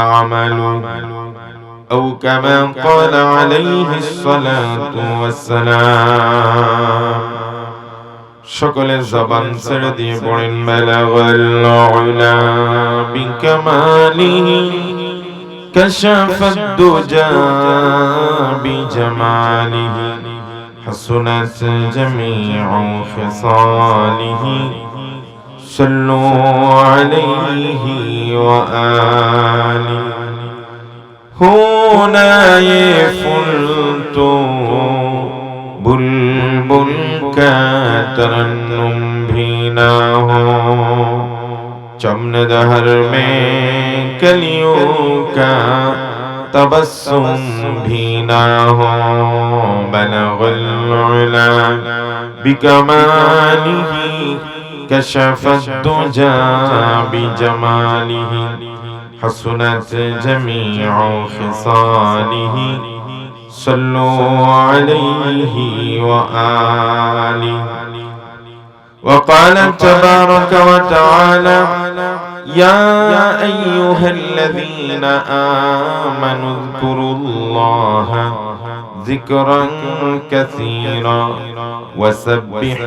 عمل أو كما قال عليه الصلاة والسلام সকলের জবান ছেড়ে দিয়ে পড়েন বালাগাল উলা বিকামালিহি كشف الدجى بجماله حسنت جميع خصاله صلوا عليه وآله هنا يفلت بلبل كترنم بھیناه چمن دہر میں کلیوں کا تبسم بھینا ہو بلغ العلا بکماله كشف الدجى بجماله حسنت جميع خصاله. صلوا عليه وآله. وقال تبارك وتعالى يا أيها الذين آمنوا اذكروا الله ذكرا كثيرا وسبحوه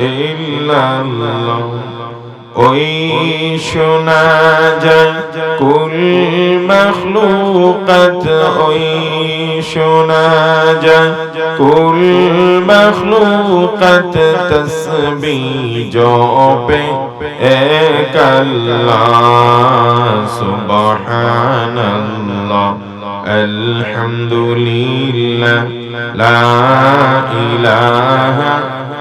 إلا الله ওই শোনা যায় কুল মখলুকত ওই শোনা যায় কুল মখলুকত তসবি জপে এক আল্লাহ সুবহানাল্লাহ আলহামদুলিল্লাহ লা ইলাহা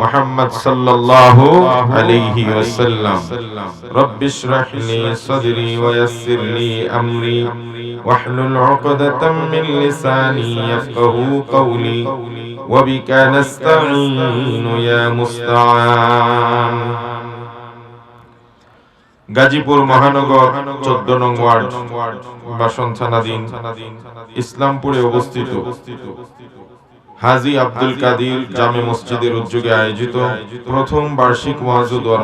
محمد صلى الله عليه وسلم رب اشرح لي صدري ويسر لي أمري واحلل عقدة من لساني يفقه قولي وبك نستعين يا مستعان গাজীপুর মহানগর চোদ্দ নং ওয়ার্ড বাসন থানাধীন ইসলামপুরে অবস্থিত হাজি আব্দুল কাদির জামে মসজিদের উদ্যোগে আয়োজিত প্রথম বার্ষিক ওয়াজুদ ওয়ার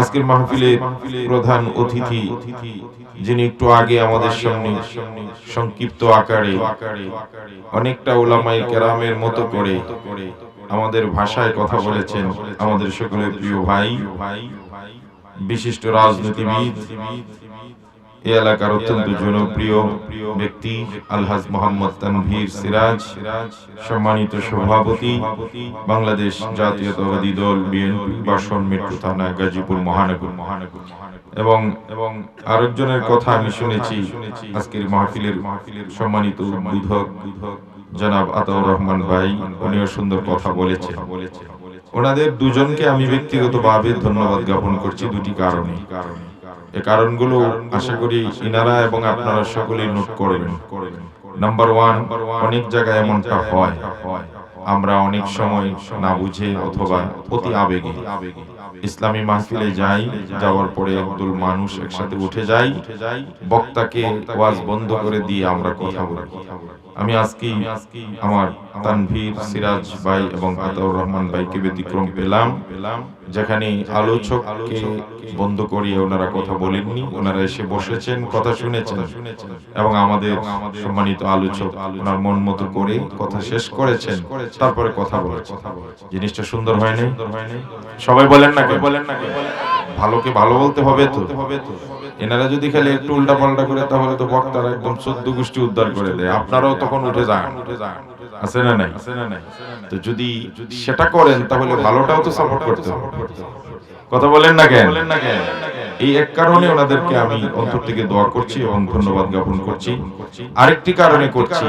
আজকের মাহফিলে প্রধান অতিথি, যিনি একটু আগে আমাদের সামনে সংক্ষিপ্ত আকারে অনেকটা ওলামাই কেরামের মতো করে আমাদের ভাষায় কথা বলেছেন আমাদের সকলের প্রিয় ভাই, বিশিষ্ট রাজনীতিবিদ এ এলাকার অত্যন্ত জনপ্রিয় ব্যক্তি আলহাজ মোহাম্মদ তানভীর সিরাজ, সম্মানিত সভাপতি বাংলাদেশ জাতীয়তাবাদী দল বিএনপি, বাসন মেট্রো থানা, গাজীপুর, মহানগর। মহানগর এবং এবং আরেকজনের কথা আমি শুনেছি আজকের মাহফিলের মাহফিলের সম্মানিত উদ্বোধক জনাব আতাউর রহমান ভাই, উনিও সুন্দর কথা বলেছে ওনাদের দুজনকে আমি ব্যক্তিগতভাবে ধন্যবাদ জ্ঞাপন করছি দুটি কারণে কারণে। এই কারণগুলো আশা করি ইনারা এবং আপনারা সকলেই নোট করেন। নাম্বার ওয়ান অনেক জায়গায় এমনটা হয়। আমরা অনেক সময় না বুঝে অথবা অতি আবেগে আবেগে ইসলামী মাহফিলে যাই, যাওয়ার পরে একদল মানুষ একসাথে উঠে যাই, বক্তাকে ওয়াজ বন্ধ করে দিয়ে আমরা কথা বলি। আমি আজকে আমার তানভীর, সিরাজ ভাই এবং আতাউর রহমান ভাইকে ব্যতিক্রম পেলাম, যেখানে আলোচককে বন্ধ করিয়ে ওনারা কথা বলেননি, ওনারা এসে বসেছেন, কথা শুনেছেন এবং আমাদের সম্মানিত আলোচক ওনার মন মতো করে কথা শেষ করেছেন, তারপরে কথা বলেছেন। জিনিসটা সুন্দর হয়নি সবাই বলেন না বলেন না ভালোকে ভালো বলতে হবে তো। এনারা যদি খেলে একটু উল্টা পাল্টা করে, তাহলে তো বক্তারা একদম সদ্য গোষ্ঠী উদ্ধার করে দেয়। আপনারাও তখন উঠে যান। আছে না নাই? তো যদি সেটা করেন, তাহলে ভালোটাও তো সাপোর্ট করতে হবে। কথা বলেন না কেন? এই এক কারণে ওনাদেরকে আমি অন্তর থেকে দোয়া করছি এবং ধন্যবাদ জ্ঞাপন করছি। আরেকটি কারণে করছি,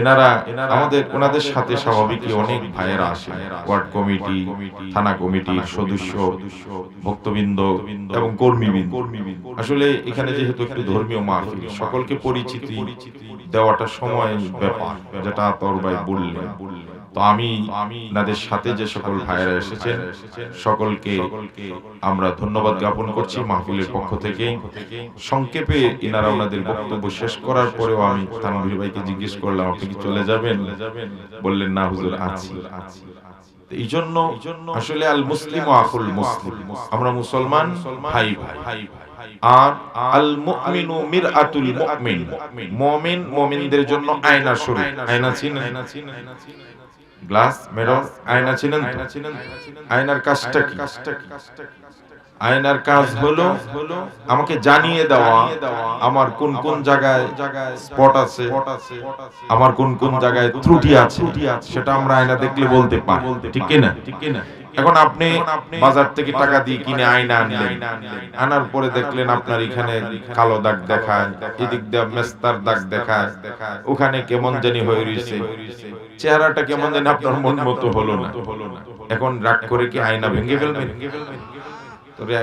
এনারা আমাদের, ওনাদের সাথে স্বাভাবিকই অনেক ভাইয়েরা আসে। ওয়ার্ড কমিটি, থানা কমিটির সদস্য, ভক্তবৃন্দ এবং কর্মীবৃন্দ। আসলে এখানে যেহেতু একটু ধর্মীয় মাহফিল, সকলকে পরিচিতি দেওয়াটা সময় ব্যাপার, যেটা তোর ভাই বললেন। তো আমি নাদের সাথে যে সকল ভাইয়েরা এসেছেন, সকলকে আমরা ধন্যবাদ জ্ঞাপন করছি মাহফিলের পক্ষ থেকে। সংক্ষেপে ইনারা ওনাদের বক্তব্য শেষ করার পরেও আমি তানভীর ভাইকে জিজ্ঞেস করলাম, আপনি কি চলে যাবেন? বললেন, না হুজুর, আছি। এই জন্য আসলে আল মুসলিম ও মুসলিম। আমরা মুসলমান, ভাই ভাই। আর আল মুমিনু মিরআতুল মুমিন। মুমিন, মুমিনদের জন্য আয়না স্বরূপ আয়না চিনেন গ্লাস মেরর আয়না ছিলেন আয়নার কাজটা কি? আয়নার কাজ হলো আমাকে জানিয়ে দেওয়া আমার কোন কোন জায়গায় স্পট আছে আমার কোন কোন জায়গায় ত্রুটি আছে সেটা আমরা আয়না দেখলে বলতে পারি ঠিক কিনা? এখন আপনি বাজার থেকে টাকা দিয়ে কিনে আয়না আনলেন। আনার পরে দেখলেন আপনার এখানে কালো দাগ দেখায় এদিক দিয়ে মেস্তার দাগ দেখায়। ওখানে কেমন জানি হয়ে রয়েছে চেহারাটা কেমন জানি আপনার মন মতো হলো না। এখন রাগ করে কি আয়না ভেঙে ফেলবেন? আমার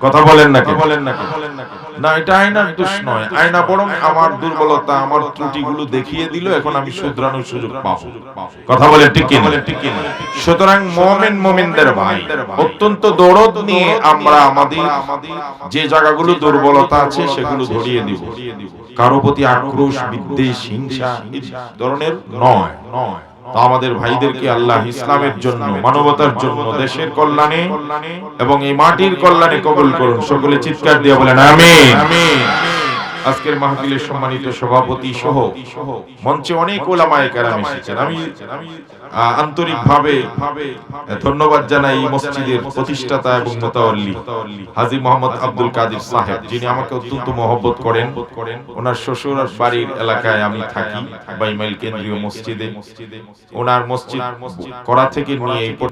কথা আমার দেখিয়ে দিল, এখন আমি শুধরানোর সুযোগ পাবো। কথা বলে ঠিক সুতরাং ভাই, অত্যন্ত দরদ নিয়ে আমরা আমাদের যে জায়গাগুলো দুর্বলতা আছে, সেগুলো ধরিয়ে দিব। কারও প্রতি আক্রোশ, বিদ্বেষ, হিংসা ধরনের নয় নয়। তো আমাদের ভাইদেরকে আল্লাহ ইসলামের জন্য, মানবতার জন্য, দেশের কল্যাণে এবং এই মাটির কল্যাণে কবল করুন। সকলে চিৎকার দিয়ে বলেন, আমিন। আজকের মাহফিলের সম্মানিত সভাপতি সহ মঞ্চে অনেক ওলামায়ে কেরাম এসেছেন। আমি আন্তরিক ভাবে ধন্যবাদ জানাই মসজিদের প্রতিষ্ঠাতা এবং মোতাওয়াল্লি হাজী মোহাম্মদ আব্দুল কাদির সাহেব, যিনি আমাকে অত্যন্ত মহব্বত করেন। ওনার শ্বশুর বাড়ির এলাকায় আমি থাকি, বাইমাইল কেন্দ্রীয় মসজিদে। ওনার মসজিদ করা থেকে নিয়ে